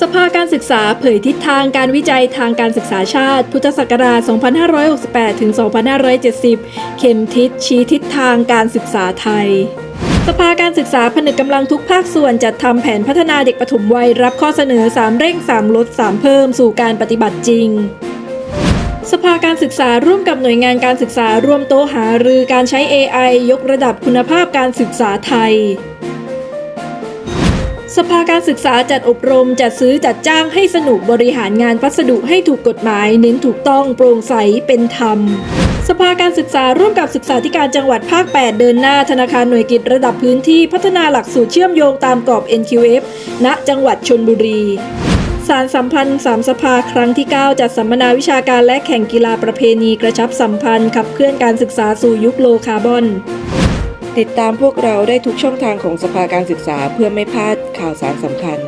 สภาการศึกษาเผยทิศทางการวิจัยทางการศึกษาชาติ พุทธศักราช 2568 ถึง 2570 เข็มทิศชี้ทิศทางการศึกษาไทยสภาการศึกษาผนึกกำลังทุกภาคส่วนจัดทำแผนพัฒนาเด็กปฐมวัยรับข้อเสนอ 3 เร่ง 3 ลด 3 เพิ่มสู่การปฏิบัติจริง สภาการศึกษาร่วมกับหน่วยงานการศึกษาร่วมโตหารือการใช้ AI ยกระดับคุณภาพการศึกษาไทย สภาการศึกษาจัดอบรมจัดซื้อจัดจ้างให้สนุกบริหารงานพัสดุให้ถูกกฎหมายเน้นถูกต้องโปร่งใสเป็นธรรมสภาการศึกษาร่วมกับศึกษาธิการจังหวัดภาค 8 เดินหน้าธนาคารหน่วยกิจระดับพื้นที่พัฒนาหลักสูตรเชื่อมโยงตามกรอบ NQF ณ จังหวัดชนบุรี สารสัมพันธ์สามสภาครั้งที่ 9 จัดสัมมนาวิชาการและแข่งกีฬาประเพณีกระชับสัมพันธ์ ขับเคลื่อนการศึกษาสู่ยุคโลคาร์บอน ติดตามพวกเราได้ทุกช่องทางของสภาการศึกษาเพื่อไม่พลาดข่าวสารสำคัญ